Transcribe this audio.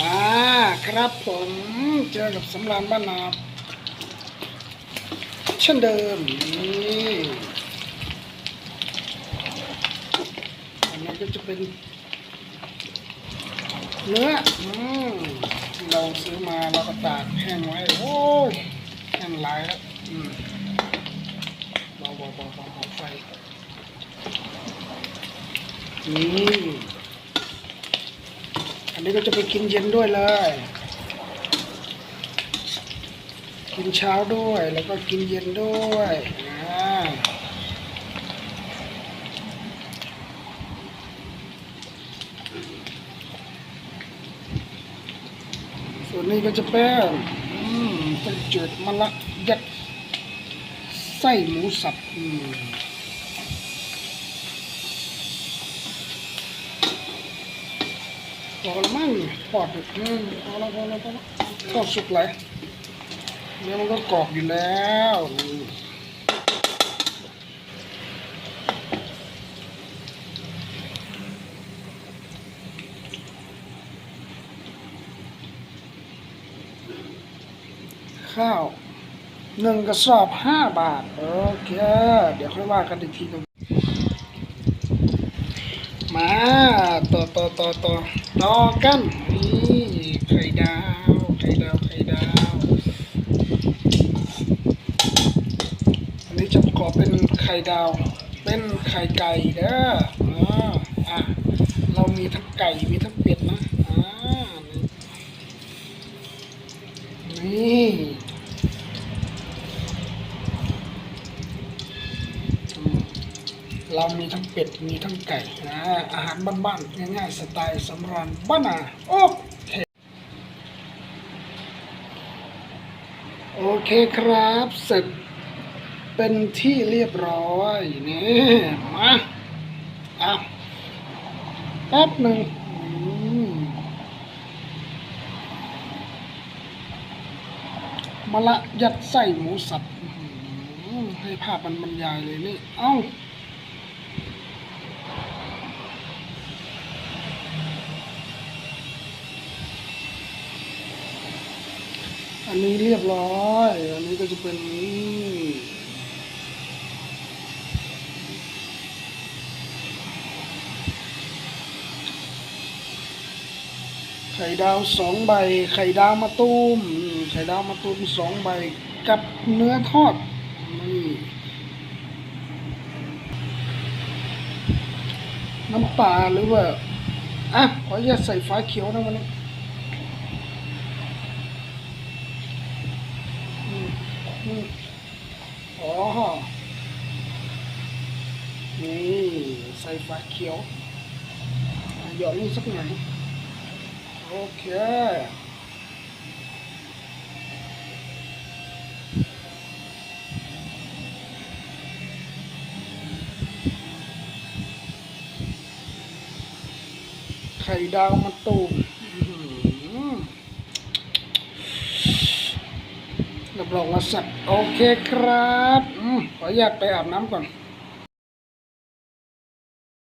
มาครับผมเจอกับสำรานบ้านนาเช่นเดิมนี่อันนี้ก็จะเป็น เนื้ออืมเราซื้อมาเราก็ตากแห้งไว้โอ้ยแห้งหลายแล้วอืมเบาเบาเบา นี้ก็จะไปกินเย็นด้วยเลย กินเช้าด้วยแล้วก็กินเย็นด้วยส่วนนี้ก็จะเป็นเป็นจืดมะละยัดไส้หมูสับอืม พอละมั้งทอดอืมพอละพอละพอละทอดสุกเลยเดี๋ยมันก็กรอบอยู่แล้วข้าวหนึ่งกระสอบห้าบาท โอเค เดี๋ยวค่อยว่ากันอีกทีนึง มาต่อต่อต่อต่อต่อกันนี่ไข่ดาวไข่ดาวไข่ดาวอันนี้จะประกอบเป็นไข่ดาว เป็นไข่ไก่เด้ออ่าอะเรามีทั้งไก่มีทั้งเป็ด เรามีทั้งเป็ด มีทั้งไก่นะอาหารบ้านๆง่ายๆสไตล์สำราญบ้านาโอเคโอเคครับเสร็จเป็นที่เรียบร้อยนี่มาอะแป๊บหนึ่งมะละยัดไส้หมูสับให้ภาพมันบรรยายเลยนี่ เอ้า อันนี้เรียบร้อย อันนี้ก็จะเป็นนี่ไข่ดาวสองใบ ไข่ดาวมะตูมอืมไข่ดาวมะตูมสองใบ กับเนื้อทอด นี่ น้ำปลาหรือว่า อะ ขออนุญาตใส่ฟ้าเขียวนะวันนี้ อืม อ๋อ นี่ใส่ฟ้าเขียว หยอดลงสักหน่อยโอเคไข่ดาวมะตูมอื้อหือ รับรองว่าแซ่บโอเคครับอขออนุญาตไปอาบน้ำก่อน